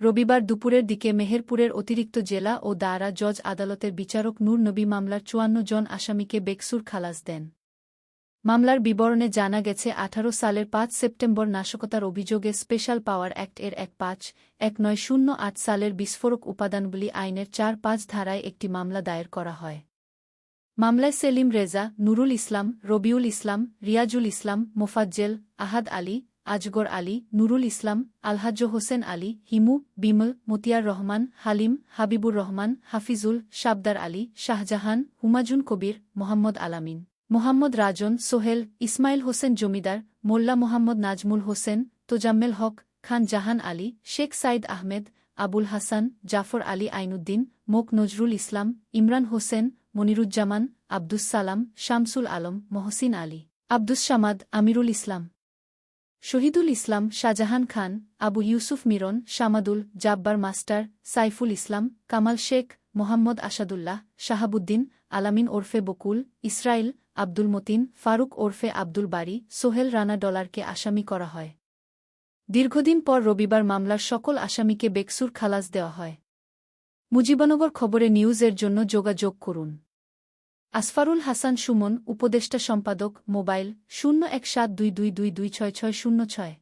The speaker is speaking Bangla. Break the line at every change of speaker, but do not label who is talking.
রবিবার দুপুরের দিকে মেহেরপুরের অতিরিক্ত জেলা ও দায়রা জজ আদালতের বিচারক নূর নবী মামলার চুয়ান্ন জন আসামিকে বেকসুর খালাস দেন। মামলার বিবরণে জানা গেছে, আঠারো সালের পাঁচ সেপ্টেম্বর নাশকতার অভিযোগে স্পেশাল পাওয়ার অ্যাক্ট এর এক পাঁচ, এক নয় শূন্য আট সালের বিস্ফোরক উপাদানগুলি আইনের চার পাঁচ ধারায় একটি মামলা দায়ের করা হয়। মামলায় সেলিম রেজা, নুরুল ইসলাম, রবিউল ইসলাম, রিয়াজুল ইসলাম, মোফাজ্জেল, আহাদ আলী আজগর আলী, নুরুল ইসলাম আলহাজ্জ হোসেন আলী, হিমু, বিমল, মতিয়ার রহমান, হালিম, হাবিবুর রহমান, হাফিজুল, শাবদার আলী, শাহজাহান হুমাজুন কবির, মোহাম্মদ আলামিন, মোহাম্মদ রাজন, সোহেল, ইসমাইল হোসেন জমিদার, মোল্লা মোহাম্মদ নাজমুল হোসেন, তোজাম্মেল হক, খান জাহান আলী, শেখ সাইদ আহমেদ, আবুল হাসান, জাফর আলী আইনুদ্দিন, মোক নজরুল ইসলাম, ইমরান হোসেন, মনিরুজ্জামান, আব্দুস সালাম, শামসুল আলম, মহসিন আলী, আব্দুস সামাদ, আমিরুল ইসলাম। শহীদুল ইসলাম, শাহজাহান খান, আবু ইউসুফ মিরন, শামাদুল, জাব্বার মাস্টার, সাইফুল ইসলাম, কামাল শেখ, মোহাম্মদ আসাদুল্লাহ, শাহাবুদ্দিন, আলামিন ওরফে বকুল ইসরায়েল আব্দুল মতিন, ফারুক ওরফে আব্দুল বারি, সোহেল রানা ডলারকে আসামি করা হয়। দীর্ঘদিন পর রবিবার মামলার সকল আসামিকে বেকসুর খালাস দেওয়া হয়। মুজিবনগর খবরে নিউজের জন্য যোগাযোগ করুন। আসফারুল হাসান সুমন, উপদেষ্টা সম্পাদক, মোবাইল, শূন্য এক সাত দুই দুই দুই দুই ছয় ছয় শূন্য ছয়।